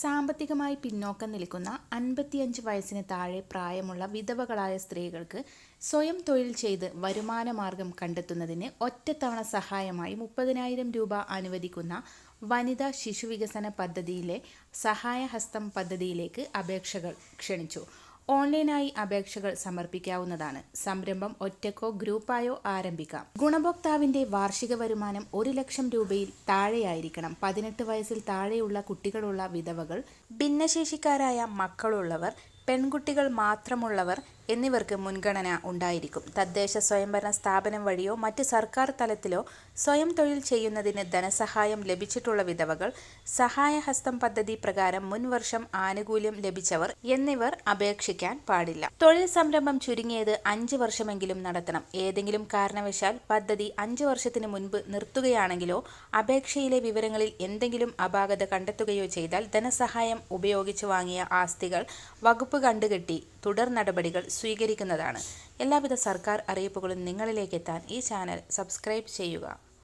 സാമ്പത്തികമായി പിന്നോക്കം നിൽക്കുന്ന അൻപത്തിയഞ്ച് വയസ്സിന് താഴെ പ്രായമുള്ള വിധവകളായ സ്ത്രീകൾക്ക് സ്വയം തൊഴിൽ ചെയ്ത് വരുമാനമാർഗം കണ്ടെത്തുന്നതിന് ഒറ്റത്തവണ സഹായമായി മുപ്പതിനായിരം രൂപ അനുവദിക്കുന്ന വനിതാ ശിശുവികസന പദ്ധതിയിലെ സഹായഹസ്തം പദ്ധതിയിലേക്ക് അപേക്ഷകൾ ക്ഷണിച്ചു. ഓൺലൈനായി അപേക്ഷകൾ സമർപ്പിക്കാവുന്നതാണ്. സംരംഭം ഒറ്റക്കോ ഗ്രൂപ്പായോ ആരംഭിക്കാം. ഗുണഭോക്താവിന്റെ വാർഷിക വരുമാനം ഒരു ലക്ഷം രൂപയിൽ താഴെയായിരിക്കണം. പതിനെട്ട് വയസ്സിൽ താഴെയുള്ള കുട്ടികളുള്ള വിധവകൾ ഭിന്നശേഷിക്കാരായ മക്കളുള്ളവർ പെൺകുട്ടികൾ മാത്രമുള്ളവർ എന്നിവർക്ക് മുൻഗണന ഉണ്ടായിരിക്കും. തദ്ദേശ സ്വയംഭരണ സ്ഥാപനം വഴിയോ മറ്റ് സർക്കാർ തലത്തിലോ സ്വയം തൊഴിൽ ചെയ്യുന്നതിന് ധനസഹായം ലഭിച്ചിട്ടുള്ള വിധവകൾ സഹായഹസ്തം പദ്ധതി പ്രകാരം മുൻവർഷം ആനുകൂല്യം ലഭിച്ചവർ എന്നിവർ അപേക്ഷിക്കാൻ പാടില്ല. തൊഴിൽ സംരംഭം ചുരുങ്ങിയത് അഞ്ച് വർഷമെങ്കിലും നടത്തണം. ഏതെങ്കിലും കാരണവശാൽ പദ്ധതി അഞ്ച് വർഷത്തിന് മുൻപ് നിർത്തുകയാണെങ്കിലോ അപേക്ഷയിലെ വിവരങ്ങളിൽ എന്തെങ്കിലും അപാകത കണ്ടെത്തുകയോ ചെയ്താൽ ധനസഹായം ഉപയോഗിച്ചു വാങ്ങിയ ആസ്തികൾ വകുപ്പ് കണ്ടുകെട്ടി തുടർ നടപടികൾ സ്വീകരിക്കുന്നതാണ്. എല്ലാവിധ സർക്കാർ അറിയിപ്പുകളും നിങ്ങളിലേക്ക് എത്താൻ ഈ ചാനൽ സബ്സ്ക്രൈബ് ചെയ്യുക.